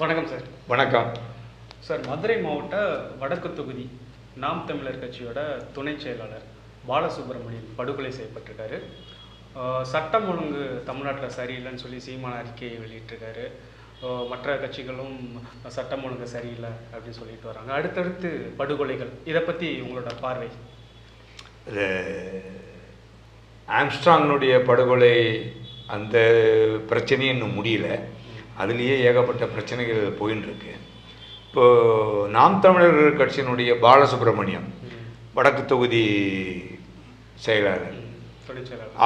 வணக்கம் சார். வணக்கம். சார் மதுரை மாவட்ட வடக்கு தொகுதி நாம் தமிழர் கட்சியோட துணை செயலாளர் பாலசுப்ரமணியன் படுகொலை செய்யப்பட்டிருக்காரு. சட்டம் ஒழுங்கு தமிழ்நாட்டில் சரியில்லைன்னு சொல்லி சீமான அறிக்கையை வெளியிட்டிருக்காரு. மற்ற கட்சிகளும் சட்டம் ஒழுங்கு சரியில்லை அப்படின்னு சொல்லிட்டு வராங்க. அடுத்தடுத்து படுகொலைகள் இதை பற்றி உங்களோட பார்வை? ஆம்ஸ்ட்ராங்கினுடைய படுகொலை அந்த பிரச்சனையும் இன்னும் முடியல. அதுலேயே ஏகப்பட்ட பிரச்சனைகள் போயின்னு இருக்கு இப்போ நாம் தமிழர் கட்சியினுடைய பாலசுப்ரமணியம் வடக்கு தொகுதி செயலாளர்.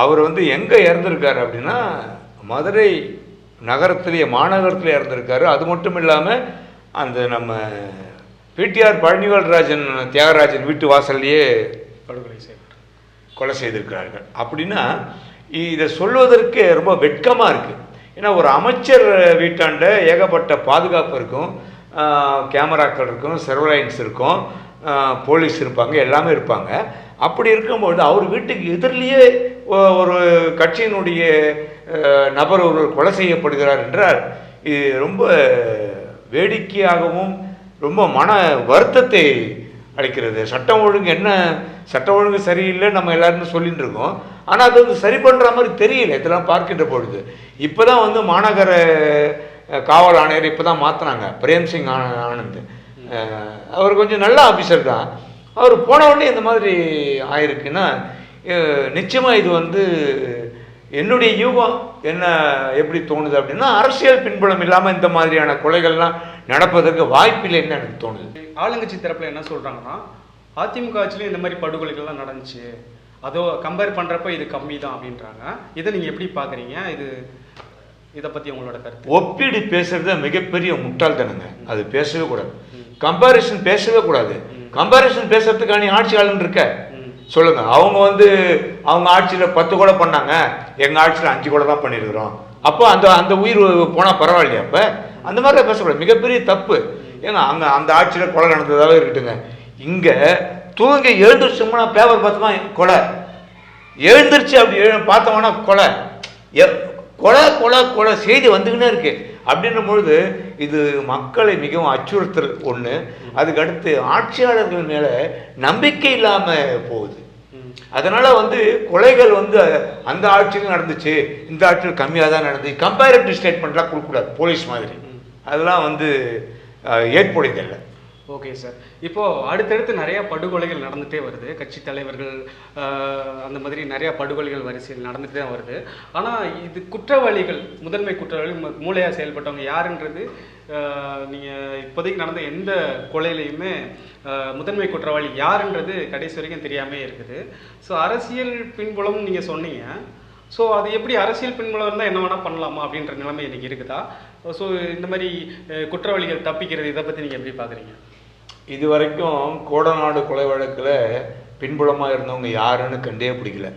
அவர் வந்து எங்கே இறந்துருக்காரு அப்படின்னா மதுரை நகரத்திலேயே மாநகரத்திலே இறந்துருக்காரு. அது மட்டும் இல்லாமல் அந்த நம்ம பிடிஆர் பழனிவேல்ராஜன் தியாகராஜன் வீட்டு வாசல்லையே படுகொலை செய்யப்பட்டு கொலை செய்திருக்கிறார்கள். அப்படின்னா இதை சொல்வதற்கு ரொம்ப வெட்கமாக இருக்குது ஏன்னா ஒரு அமைச்சர் வீட்டாண்ட ஏகப்பட்ட பாதுகாப்பு இருக்கும். கேமராக்கள் இருக்கும் சர்வலைன்ஸ் இருக்கும் போலீஸ் இருப்பாங்க எல்லாமே இருப்பாங்க. அப்படி இருக்கும்போது அவர் வீட்டுக்கு எதிரிலேயே ஒரு கட்சியினுடைய நபர் ஒருவர் கொலை செய்யப்படுகிறார் என்றால் இது ரொம்ப வேடிக்கையாகவும் ரொம்ப மன வருத்தத்தை அளிக்கிறது. சட்டம் ஒழுங்கு என்ன? சட்டம் ஒழுங்கு சரியில்லை நம்ம எல்லாருமே சொல்லிட்டு இருக்கோம். ஆனால் அது வந்து சரி பண்ணுற மாதிரி தெரியல. இதெல்லாம் பார்க்கின்ற பொழுது. இப்போ தான் வந்து மாநகர காவல் ஆணையர் இப்போ தான் மாற்றினாங்க பிரேம்சிங் ஆன- ஆனந்த். அவர் கொஞ்சம் நல்ல ஆஃபீஸர் தான். அவர் போன உடனே இந்த மாதிரி ஆயிருக்குன்னா நிச்சயமாக இது வந்து என்னுடைய யூகம். என்ன எப்படி தோணுது அப்படின்னா அரசியல் பின்புலம் இல்லாமல் இந்த மாதிரியான கொலைகள்லாம் நடப்பதற்கு வாய்ப்பில்லைன்னு எனக்கு தோணுது. ஆளுங்கட்சி தரப்பில் என்ன சொல்கிறாங்கன்னா அதிமுக ஆட்சியிலும் இந்த மாதிரி படுகொலைகள்லாம் நடந்துச்சு. அதோ கம்பேர் பண்றப்ப இது கம்மி தான் அப்படின்றாங்க. இதை நீங்க எப்படி பாக்குறீங்க? இது இதை பத்தி உங்களோட கருத்து. ஒப்பீடு பேசுறது மிகப்பெரிய முட்டாள்தனங்க. அது பேசவே கூடாது. கம்பாரிசன் பேசவே கூடாது. கம்பாரிசன் பேசுறதுக்கான நீ ஆட்சியாளன் இருக்க. சொல்லுங்க. அவங்க வந்து அவங்க ஆட்சியில பத்து கூட பண்ணாங்க. எங்க ஆட்சியில அஞ்சு கூட தான் பண்ணியிருக்கிறோம். அப்போ அந்த அந்த உயிர் போனா பரவாயில்லையா அப்ப? அந்த மாதிரி பேசக்கூடாது. மிகப்பெரிய தப்பு. ஏன்னா அங்க அந்த ஆட்சியில கொலை நடந்ததாவே இருக்கட்டுங்க. இங்க தூங்கி எழுந்திரிச்சோம்னா பேப்பர் பார்த்தோமா கொலை. எழுந்திரிச்சு அப்படி எழு- பார்த்தோம்னா கொலை. கொலை கொலை கொலை செய்தி வந்துக்கினே இருக்கு. அப்படின்னும் பொழுது இது மக்களை மிகவும் அச்சுறுத்தல் ஒன்று அதுக்கடுத்து ஆட்சியாளர்கள் மேலே நம்பிக்கை இல்லாமல் போகுது. அதனால் வந்து கொலைகள் வந்து அந்த ஆட்சியிலும் நடந்துச்சு இந்த ஆட்சியில் கம்மியாக தான் நடந்துச்சு கம்பேரிட்டிவ் ஸ்டேட்மெண்ட்லாம் கொடுக்கக்கூடாது போலீஸ் மாதிரி. அதெல்லாம் வந்து ஏற்புடையதில்லை. ஓகே சார் இப்போது அடுத்தடுத்து நிறையா படுகொலைகள் நடந்துகிட்டே வருது. கட்சி தலைவர்கள் அந்த மாதிரி நிறையா படுகொலைகள் வரிசையில் நடந்துகிட்டு தான் வருது. ஆனால் இது குற்றவாளிகள் முதன்மை குற்றவாளிகள் மூளையாக செயல்பட்டவங்க யாருன்றது நீங்கள் இப்போதைக்கு நடந்த எந்த கொலையிலையுமே முதன்மை குற்றவாளி யாருன்றது கடைசி வரைக்கும் தெரியாமே இருக்குது. ஸோ அரசியல் பின்புலம் நீங்கள் சொன்னீங்க. ஸோ அது எப்படி அரசியல் பின்புலம் இருந்தால் என்ன வேணால் பண்ணலாமா அப்படின்ற நிலைமை இன்றைக்கி இருக்குதா? ஸோ இந்த மாதிரி குற்றவாளிகள் தப்பிக்கிறது இதை பற்றி நீங்கள் எப்படி பார்க்குறீங்க இது வரைக்கும் கோடநாடு கொலை வழக்கில் பின்புலமாக இருந்தவங்க யாருன்னு கண்டே பிடிக்கல.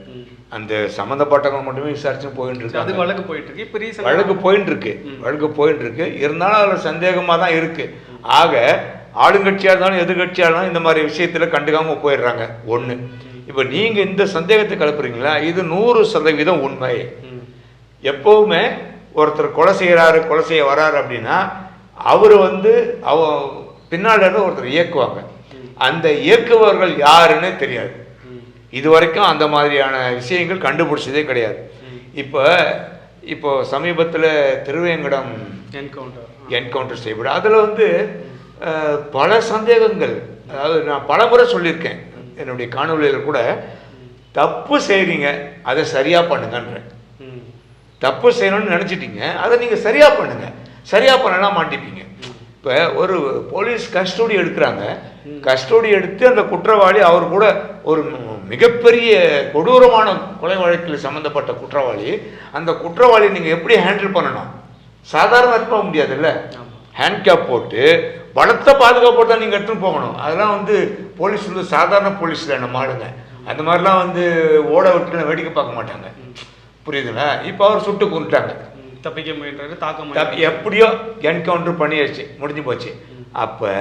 அந்த சம்மந்தப்பட்டவங்க மட்டுமே விசாரிச்சு போயிட்டு அது இருக்காங்க. வழக்கு போயிட்டு இருக்கு இப்போ ரீசன் வழக்கு போயிட்டு இருக்கு வழக்கு போயிட்டு இருக்கு இருந்தாலும் அதில் சந்தேகமாக தான் இருக்கு. ஆக ஆளுங்கட்சியாக இருந்தாலும் எதிர்கட்சியாக இருந்தாலும் இந்த மாதிரி விஷயத்தில் கண்டுக்காம போயிடுறாங்க. ஒன்று இப்போ நீங்கள் இந்த சந்தேகத்தை கலப்புறீங்களா இது நூறு சதவீதம் உண்மை. எப்போவுமே ஒருத்தர் கொலை செய்கிறாரு கொலை செய்ய வராரு அப்படின்னா அவர் வந்து அவ பின்னாடி இருந்து ஒருத்தர் இயக்குவாங்க. அந்த இயக்குபவர்கள் யாருன்னு தெரியாது. இது வரைக்கும் அந்த மாதிரியான விஷயங்கள் கண்டுபிடிச்சதே கிடையாது. இப்போ இப்போ சமீபத்தில் திருவேங்கடம் என்கவுண்டர் என்கவுண்டர் செய்யப்படும். அதில் வந்து பல சந்தேகங்கள். அதாவது நான் பல முறை சொல்லியிருக்கேன். என்னுடைய காணொலியில் கூட தப்பு செய்கிறீங்க அதை சரியாக பண்ணுங்கன்றேன். தப்பு செய்யணும்னு நினச்சிட்டீங்க அதை நீங்கள் சரியாக பண்ணுங்க. சரியாக பண்ணலாம் மாட்டிப்பீங்க. இப்போ ஒரு போலீஸ் கஸ்டடி எடுக்கிறாங்க. கஸ்டடி எடுத்து அந்த குற்றவாளி அவர் கூட ஒரு மிகப்பெரிய கொடூரமான கொலை வழக்கில் சம்மந்தப்பட்ட குற்றவாளி அந்த குற்றவாளி நீங்கள் எப்படி ஹேண்டில் பண்ணணும்? சாதாரண போக முடியாதுல்ல? ஹேண்ட்கேப் போட்டு பலத்த பாதுகாப்போடு தான் நீங்கள் எடுத்துன்னு போகணும். அதெல்லாம் வந்து போலீஸ் வந்து சாதாரண போலீஸில் நம்ம ஆளுங்க. அந்த மாதிரிலாம் வந்து ஓட விட்டு வேடிக்கை பார்க்க மாட்டாங்க. புரியுதுங்களா? இப்போ அவர் சுட்டு கொண்டுட்டாங்க தப்பிக்க முயன்றாரு தாக்க எப்படியோ என்கவுண்டர் பண்ணியாச்சு முடிஞ்சு போச்சு. அப்போ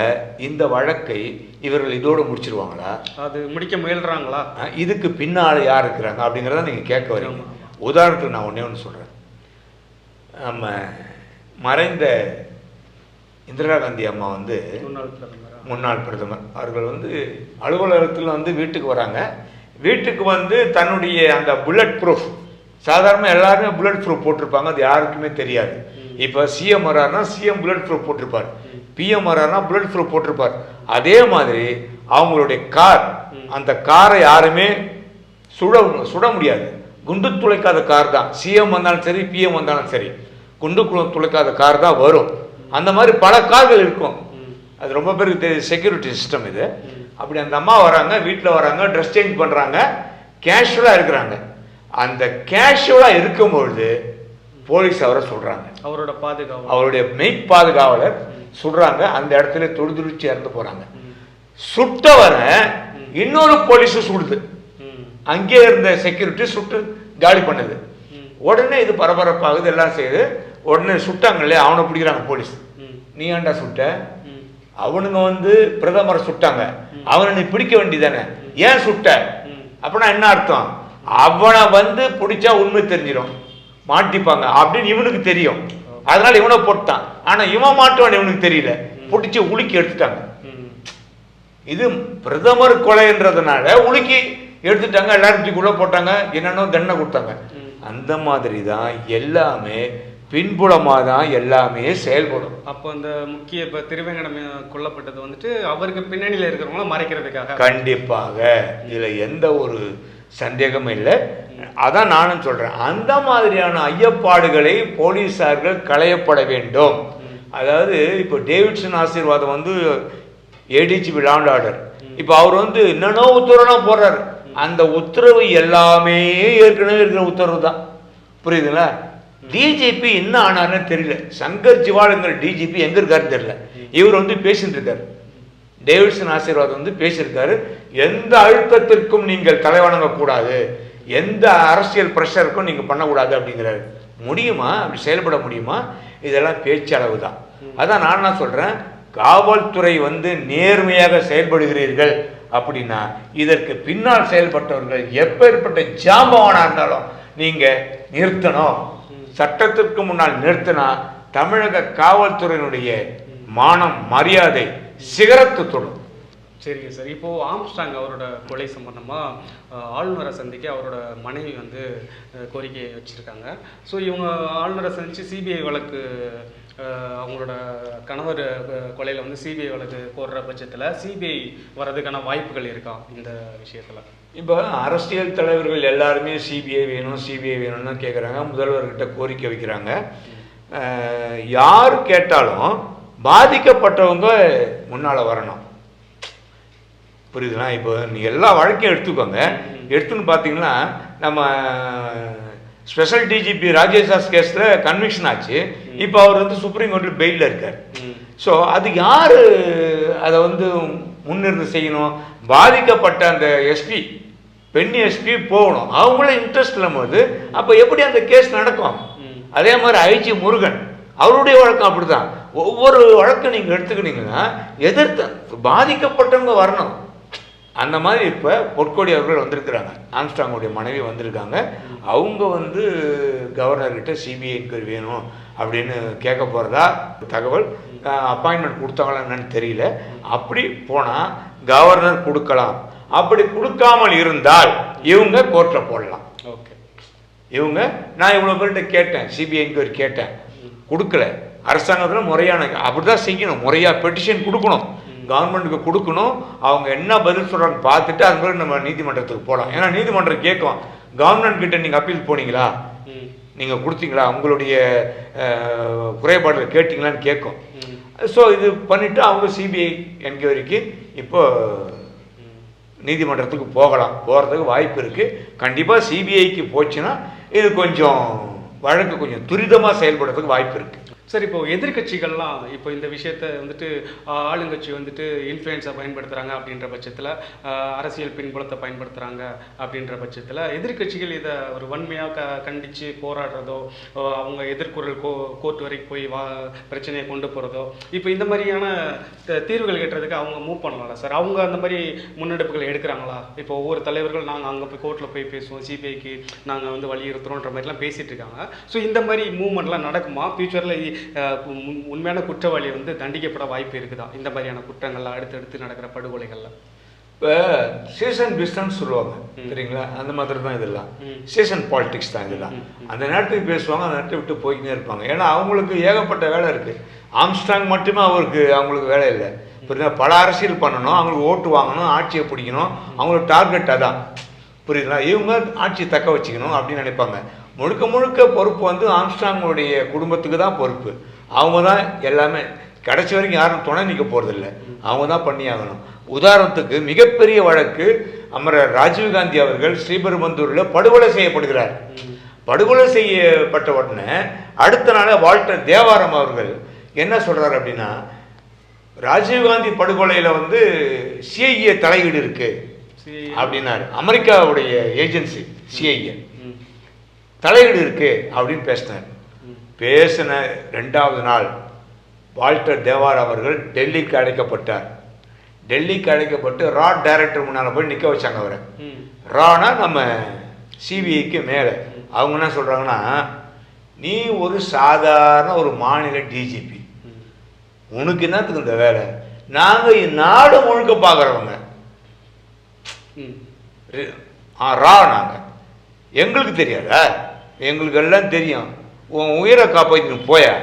இந்த வழக்கை இவர்கள் இதோடு முடிச்சிருவாங்களா? அது முடிக்க முயல்றாங்களா? இதுக்கு பின்னால் யார் இருக்கிறாங்க அப்படிங்கிறத நீங்கள் கேட்க வரீங்க. உதாரணத்துக்கு நான் ஒன்றே ஒன்று சொல்கிறேன் நம்ம மறைந்த இந்திரா காந்தி அம்மா வந்து முன்னாள் பிரதமர்? அவர்கள் வந்து அலுவலகத்தில் வந்து வீட்டுக்கு வராங்க. வீட்டுக்கு வந்து தன்னுடைய அந்த புல்லட் ப்ரூஃப் சாதாரண எல்லாருமே புல்லட் ப்ரூஃப் போட்டிருப்பாங்க அது யாருக்குமே தெரியாது. இப்போ சிஎம் வராருன்னா சிஎம் புல்லட் ப்ரூஃப் போட்டிருப்பார். பிஎம் வராருன்னா புல்லட் ப்ரூஃப் போட்டிருப்பார். அதே மாதிரி அவங்களுடைய கார் அந்த காரை யாருமே சுட சுட முடியாது. குண்டு துளைக்காத கார் தான். சிஎம் வந்தாலும் சரி பிஎம் வந்தாலும் சரி குண்டு துளைக்காத கார் தான் வரும். அந்த மாதிரி பல கார்கள் இருக்கும். அது ரொம்ப பேருக்கு தெரியும் செக்யூரிட்டி சிஸ்டம் இது. அப்படி அந்த அம்மா வராங்க வீட்டில் வராங்க ட்ரெஸ் சேஞ்ச் பண்ணுறாங்க கேஷுவலாக இருக்கிறாங்க. அந்த கேஷுவலாக இருக்கும்பொழுது போலீஸ் அவரை சொல்கிறாங்க அவரோட பாதுகாவலர். அவருடைய மெய் பாதுகாவலர் சுடுறாங்க அந்த இடத்துல துடிதுடிச்சு இறந்து போகிறாங்க சுட்டவரை இன்னொரு போலீஸ் சுடுது. அங்கே இருந்த செக்யூரிட்டி சுட்டு காலி பண்ணுது. உடனே இது பரபரப்பாகுது எல்லாம் செய்யுது உடனே சுட்டாங்க இல்லையா அவனை பிடிக்கிறாங்க போலீஸ். நீ ஏன்டா சுட்ட? அவனுங்க வந்து பிரதமரை சுட்டாங்க. அவனை நீ பிடிக்க வேண்டியதானே ஏன் சுட்ட. அப்படின்னா என்ன அர்த்தம்? அவனை வந்து பிடிச்சா உண்மை தெரிஞ்சிடும் மாட்டிப்பாங்க. அப்படின்னு இவனுக்கு தெரியும். அதனால இவனை போட்டான். ஆனா இவன் மாட்டுவான் இவனுக்கு தெரியல. பிடிச்சி உலுக்கி எடுத்துட்டாங்க. இது பிரதமர் கொலைன்றதுனால உலுக்கி எடுத்துட்டாங்க. எல்லாரும் தூக்கி உள்ள போட்டாங்க. என்னென்னோ தண்டனை கொடுத்தாங்க. அந்த மாதிரி தான் எல்லாமே பின்புலமாக தான் எல்லாமே செயல்படும். அப்போ அந்த முக்கிய இப்போ திருவேங்கடம் கொல்லப்பட்டது வந்துட்டு அவருக்கு பின்னணியில் இருக்கிறவங்கள மறைக்கிறதுக்காக. கண்டிப்பாக. இதுல எந்த ஒரு சந்தேகமும் இல்லை. அதான் நானும் சொல்கிறேன் அந்த மாதிரியான ஐயப்பாடுகளை போலீஸார்கள் களையப்பட வேண்டும். அதாவது இப்போ டேவிட்சன் ஆசீர்வாதம் வந்து ஏடிஜிபி லாண்ட் ஆர்டர். இப்போ அவர் வந்து என்னென்னோ உத்தரவுலாம் போடுறாரு. அந்த உத்தரவு எல்லாமே ஏற்கனவே இருக்கிற உத்தரவு தான். புரியுதுங்களா? டிஜிபி என்ன ஆனார்னு தெரியல. சங்கர் ஜிவாலுங்கிற டிஜிபி எங்கே இருக்காருன்னு தெரியல. இவர் வந்து பேசிட்டு இருக்காரு. டேவிட்சன் ஆசீர்வாதம் வந்து பேசியிருக்காரு. எந்த அழுத்தத்திற்கும் நீங்கள் தலைவணங்கக்கூடாது எந்த அரசியல் ப்ரெஷருக்கும் நீங்கள் பண்ணக்கூடாது அப்படிங்கிறாரு. முடியுமா? அப்படி செயல்பட முடியுமா? இதெல்லாம் பேச்சளவு தான் அதான் நான் என்ன சொல்கிறேன் காவல்துறை வந்து நேர்மையாக செயல்படுகிறீர்கள் அப்படின்னா இதற்கு பின்னால் செயல்பட்டவர்கள் எப்பேற்பட்ட ஜாம்பவானா இருந்தாலும் நீங்கள் நிறுத்தணும். சட்டத்திற்கு முன்னால் நிறுத்தினா தமிழக காவல்துறையினுடைய மானம் மரியாதை சிகரத்து தொடும். சரிங்க சார். இப்போ ஆம்ஸ்டாங் அவரோட கொலை சம்பந்தமா அஹ், ஆளுநரை சந்திக்க அவரோட மனைவி வந்து அஹ், கோரிக்கை வச்சிருக்காங்க. ஸோ இவங்க ஆளுநரை சந்திச்சு சிபிஐ வழக்கு அவங்களோட கணவர் கொலையில வந்து சிபிஐ வழக்கு போடுற பட்சத்தில் சிபிஐ வர்றதுக்கான வாய்ப்புகள் இருக்கா இந்த விஷயத்துல? இப்போ அரசியல் தலைவர்கள் எல்லாருமே சிபிஐ வேணும் சிபிஐ வேணும்னு கேட்குறாங்க முதல்வர்கிட்ட கோரிக்கை வைக்கிறாங்க. யார் கேட்டாலும் பாதிக்கப்பட்டவங்க முன்னால் வரணும். புரியுதுங்களா? இப்போ நீங்கள் எல்லா வழக்கையும் எடுத்துக்கோங்க. எடுத்துன்னு பார்த்தீங்கன்னா நம்ம ஸ்பெஷல் டிஜிபி ராஜேஷ் தாஸ் கேஸில் கன்விக்ஷன் ஆச்சு. இப்போ அவர் வந்து சுப்ரீம் கோர்ட்டில் பெயிலில் இருக்கார். ஸோ அது யார் அதை வந்து முன்னிருந்து செய்யணும்? பாதிக்கப்பட்ட அந்த எஸ்பி பெண் எஸ்பி போகணும். அவங்களும் இன்ட்ரெஸ்ட் இல்லாம அப்போ எப்படி அந்த கேஸ் நடக்கும். அதே மாதிரி ஐஜி முருகன். அவருடைய வழக்கம் அப்படிதான். ஒவ்வொரு வழக்கம் நீங்கள் எடுத்துக்கிட்டீங்கன்னா எதிர்த்து பாதிக்கப்பட்டவங்க வரணும். அந்த மாதிரி இப்போ பொற்கொடி அவர்கள் வந்திருக்கிறாங்க. ஆம்ஸ்டாங்குடைய மனைவி வந்திருக்காங்க. அவங்க வந்து கவர்னர்கிட்ட சிபிஐ என்கொயரி வேணும் அப்படின்னு கேட்க போகிறதா தகவல் அப்பாயின்மெண்ட் கொடுத்தாங்களா என்னன்னு தெரியல. அப்படி போனால் கவர்னர் கொடுக்கலாம். அப்படி கொடுக்காமல் இருந்தால் இவங்க கோர்ட்டில் போடலாம். ஓகே. இவங்க நான் இவ்வளோ பேர்கிட்ட கேட்டேன். சிபிஐ என்கொயரி கேட்டேன். கொடுக்கல. அரசாங்கத்தில் முறையான அப்படிதான் செய்யணும். முறையாக பெட்டிஷன் கொடுக்கணும். கவர்மெண்ட்டுக்கு கொடுக்கணும். அவங்க என்ன பதில் சொல்கிறாங்க பார்த்துட்டு அது பிறகு நம்ம நீதிமன்றத்துக்கு போகலாம் ஏன்னா நீதிமன்றம் கேட்கும். கவர்மெண்ட் கிட்ட நீங்கள் அப்பீல் போனீங்களா? நீங்கள் கொடுத்தீங்களா? உங்களுடைய குறைபாடுகள் கேட்டிங்களான்னு கேட்கும். ஸோ இது பண்ணிவிட்டு அவங்க சிபிஐ என்கொயரிக்கு இப்போ நீதிமன்றத்துக்கு போகலாம். போகிறதுக்கு வாய்ப்பு இருக்குது கண்டிப்பாக சிபிஐக்கு போச்சுன்னா இது கொஞ்சம் வழக்கு கொஞ்சம் துரிதமாக செயல்படுறதுக்கு வாய்ப்பு இருக்குது சார் இப்போ எதிர்க்கட்சிகள்லாம் இப்போ இந்த விஷயத்த வந்துட்டு ஆளுங்கட்சி வந்துட்டு இன்ஃப்ளூயன்ஸை பயன்படுத்துகிறாங்க அப்படின்ற பட்சத்தில் அரசியல் பின்புலத்தை பயன்படுத்துகிறாங்க அப்படின்ற பட்சத்தில் எதிர்க்கட்சிகள் இதை ஒரு வன்மையாக க கண்டித்து போராடுறதோ அவங்க எதிர்குரல் கோ கோர்ட் வரைக்கும் போய் வா பிரச்சனையை கொண்டு போகிறதோ இப்போ இந்த மாதிரியான த- தீர்வுகள் கட்டுறதுக்கு அவங்க மூவ் பண்ணலாம்ல சார் அவங்க அந்த மாதிரி முன்னெடுப்புகள் எடுக்கிறாங்களா? இப்போ ஒவ்வொரு தலைவர்கள் நாங்கள் அங்கே போய் கோர்ட்டில் போய் பேசுவோம் சிபிஐக்கு நாங்கள் வந்து வலியுறுத்துறோன்ற மாதிரிலாம் பேசிகிட்டு இருக்காங்க. ஸோ இந்த மாதிரி மூவ்மெண்ட்லாம் நடக்குமா? ஃப்யூச்சரில் உண்மையான குற்றவாளி வந்து தண்டிக்கப்பட வாய்ப்பு இருக்குதா? இந்த மாதிரியான குற்றங்கள்லாம் அடுத்தடுத்து நடக்கிற படுகொலைகள்ல. இப்போ சீசன் பிஸ்னஸ் சொல்லுவாங்க சரிங்களா அந்த மாதிரி தான் இதெல்லாம். சீசன் பாலிடிக்ஸ் தான் இதெல்லாம். அந்த நேரத்துக்கு பேசுவாங்க அந்த நேரத்தை விட்டு போய்க்கினே இருப்பாங்க. ஏன்னா அவங்களுக்கு ஏகப்பட்ட வேலை இருக்குது ஆம்ஸ்டாங் மட்டுமே அவருக்கு அவங்களுக்கு வேலை இல்லை. புரியுதா? பல அரசியல் பண்ணணும் அவங்களுக்கு ஓட்டு வாங்கணும் ஆட்சியை பிடிக்கணும். அவங்களுக்கு டார்கெட் அதான். புரியுதுங்களா? இவங்க ஆட்சியை தக்க வச்சுக்கணும் அப்படின்னு நினைப்பாங்க. முழுக்க முழுக்க பொறுப்பு வந்து ஆம்ஸ்டாங்களுடைய குடும்பத்துக்கு தான் பொறுப்பு. அவங்க தான் எல்லாமே கடைசி வரைக்கும் யாரும் துணை நிற்க போகிறதில்ல அவங்க தான் பண்ணி ஆகணும் உதாரணத்துக்கு மிகப்பெரிய வழக்கு அமரர் ராஜீவ்காந்தி அவர்கள் ஸ்ரீபெரும்பந்தூரில் படுகொலை செய்யப்படுகிறார். படுகொலை செய்யப்பட்ட உடனே அடுத்த நாள் வால்டர் தேவாரம் அவர்கள் என்ன சொல்றாரு அப்படின்னா ராஜீவ்காந்தி படுகொலையில் வந்து சிஐஏ தலையீடு இருக்கு. சரி. அப்படின்னாரு. அமெரிக்காவுடைய ஏஜென்சி சிஐஏ. தலையீடு இருக்கு அப்படின்னு பேசினார். பேசின ரெண்டாவது நாள் வால்டர் தேவார் அவர்கள் டெல்லிக்கு அழைக்கப்பட்டார் டெல்லிக்கு அழைக்கப்பட்டு ரா டைரக்டர் முன்னால் போய் நிற்க வச்சாங்க அவரை. ரானா நம்ம சிபிஐக்கு மேலே அவங்க என்ன சொல்கிறாங்கன்னா நீ ஒரு சாதாரண ஒரு மாநில டிஜிபி. உனக்கு என்னத்துக்கு இந்த வேலை நாங்கள் நாடு முழுக்க பார்க்குறவங்க ரா நாங்கள் எங்களுக்கு தெரியாதா? எங்களுக்கு எல்லாம் தெரியும். உன் உயிரை காப்பாற்றின்னு போயா?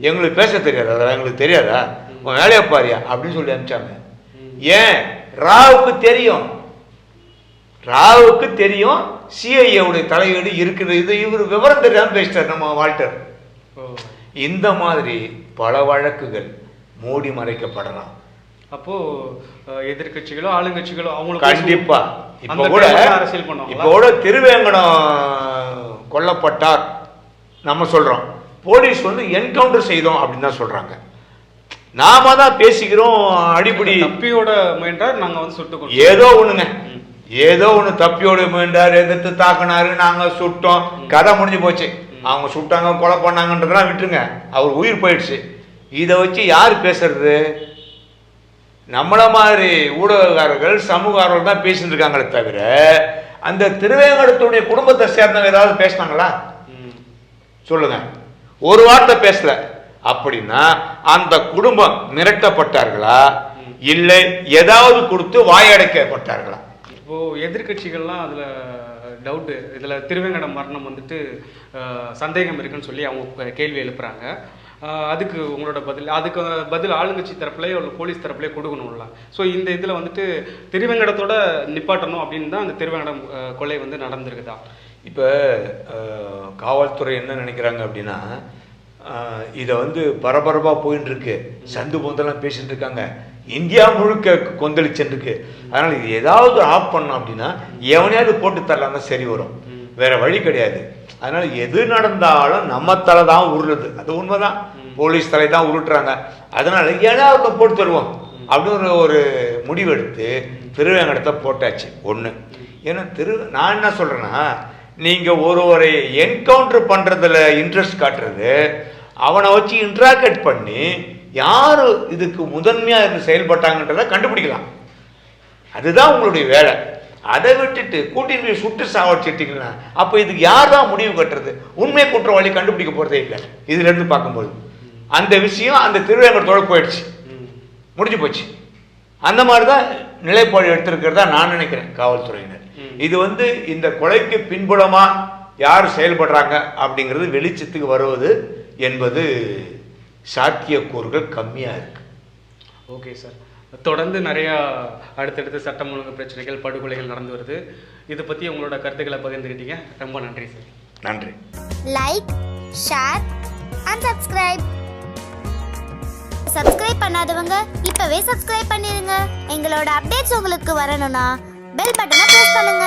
எங்களுக்கு பேச தெரியாதா? அதெல்லாம் எங்களுக்கு தெரியாதா? உன் வேலையை பாரியா? அப்படின்னு சொல்லி அனுப்பிச்சாங்க. ஏன்? ராவுக்கு தெரியும். ராவுக்கு தெரியும். சிஐஏவுடைய தலையீடு இருக்குது இது இவர் விவரம் தெரியாமல் பேசிட்டார் நம்ம வால்டர். இந்த மாதிரி பல வழக்குகள் மூடி மறைக்கப்படலாம். அப்போ அஹ், எதிர்க்கட்சிகளோ ஆளுங்கட்சிகளோ அவங்களுக்கு கண்டிப்பா. இப்ப கூட அரசியல் பண்ணுவாங்களா? இப்ப கூட திருவேங்கடம் கொல்லப்பட்டார் நம்ம சொல்றோம். போலீஸ் வந்து என்கவுண்டர் செய்தோம் அப்படின்னு தான் சொல்றாங்க. நாம தான் பேசிக்கிறோம் அடிப்படி தப்பியோட முயன்றார் நாங்க வந்து சுட்டு. ஏதோ ஒண்ணுங்க. ஏதோ ஒண்ணு தப்பியோடு மீண்டார் எதிர்த்து தாக்குனாரு நாங்க சுட்டோம். கதை முடிஞ்சு போச்சு. அவங்க சுட்டாங்க கொலை பண்ணாங்கன்றதெல்லாம் விட்டுருங்க. அவர் உயிர் போயிடுச்சு. இதை வச்சு யார் பேசுறது? நம்மளை மாதிரி ஊடகக்காரர்கள் சமூக தான் பேசிட்டு இருக்காங்களே தவிர அந்த திருவேங்கடத்துடைய குடும்பத்தை சேர்ந்தவங்க ஏதாவது பேசினாங்களா? ம். சொல்லுங்க. ஒரு வார்த்தை பேசல. அப்படின்னா அந்த குடும்பம் மிரட்டப்பட்டார்களா? இல்லை ஏதாவது கொடுத்து வாயடைக்கப்பட்டார்களா? இப்போ எதிர்க்கட்சிகள்லாம் அதுல டவுட்டு இதில் திருவேங்கடம் மரணம் வந்துட்டு சந்தேகம் இருக்குன்னு சொல்லி அவங்க கேள்வி எழுப்புறாங்க. அதுக்கு உங்களோட பதில் அதுக்கு பதில் ஆளுங்கட்சி தரப்புலயோ இல்லை போலீஸ் தரப்புலயோ கொடுக்கணும்ல ஸோ இந்த இதில் வந்துட்டு திருவேங்கடத்தோட நிப்பாட்டணும் அப்படின்னு தான் அந்த திருவேங்கடம் கொலை வந்து நடந்திருக்குதா? இப்போ காவல்துறை என்ன நினைக்கிறாங்க அப்படின்னா இதை வந்து பரபரப்பாக போயின்னு இருக்கு சந்து பொந்தெல்லாம் பேசிட்டு இருக்காங்க இந்தியா முழுக்க கொந்தளிச்சுட்டு இருக்கு அதனால் இது ஏதாவது ஆஃப் பண்ணோம் அப்படின்னா எவனையாவது போட்டு தரலாம் தான் சரி வரும். வேற வழி கிடையாது. அதனால் எது நடந்தாலும் நம்ம தலை தான் உருளுது. அது உண்மைதான். போலீஸ் தலை தான் உருட்டுறாங்க. அதனால் ஏதாவது போட்டு தருவோம். அப்படின்னு ஒரு முடிவெடுத்து திருவேங்கடத்தை போட்டாச்சு. ஒன்று ஏன்னா திரு நான் என்ன சொல்கிறேன்னா நீங்கள் ஒருவரை என்கவுண்டர் பண்ணுறதுல இன்ட்ரெஸ்ட் காட்டுறது அவனை வச்சு இன்ட்ராக்ட் பண்ணி யார் இதுக்கு முதன்மையாக இருந்து செயல்பட்டாங்கன்றதை கண்டுபிடிக்கலாம். அதுதான் உங்களுடைய வேலை. அதை விட்டுட்டு கூட்டிட்டு போய் சுட்டு சாவடிச்சிட்டிங்கன்னா அப்போ இதுக்கு யார் தான் முடிவு கட்டுறது? உண்மை குற்றவாளி கண்டுபிடிக்க போகிறதே இல்லை. இதுலேருந்து பார்க்கும்போது. அந்த விஷயம் அந்த திருவேங்கடத்தோட போயிடுச்சு. முடிஞ்சு போச்சு. அந்த மாதிரி தான் நிலைப்பாடு எடுத்திருக்கிறதா நான் நினைக்கிறேன் காவல்துறையினர். இது வந்து இந்த கொலைக்கு பின்புலமா யார் செயல்படுறாங்க அப்படிங்கிறது வெளிச்சத்துக்கு வருவது என்பது சாத்தியக்கூறுகள் கம்மியாக இருக்கு. Okay sir. தொடர்ந்து நிறையா அடுத்தடுத்து சட்டம் ஒழுங்கு பிரச்சனைகள் படுகொலைகள் நடந்து வருது. இதை பற்றி உங்களோட கருத்துக்களை பகிர்ந்துக்கிட்டீங்க ரொம்ப நன்றி சார். நன்றி. Like share and subscribe subscribe பண்ணாதவங்க இப்பவே சப்ஸ்கிரைப் பண்ணிருங்க. எங்களோட அப்டேட்ஸ் உங்களுக்கு வரணும்னா பெல் பட்டனை ப்ரெஸ் பண்ணுங்க.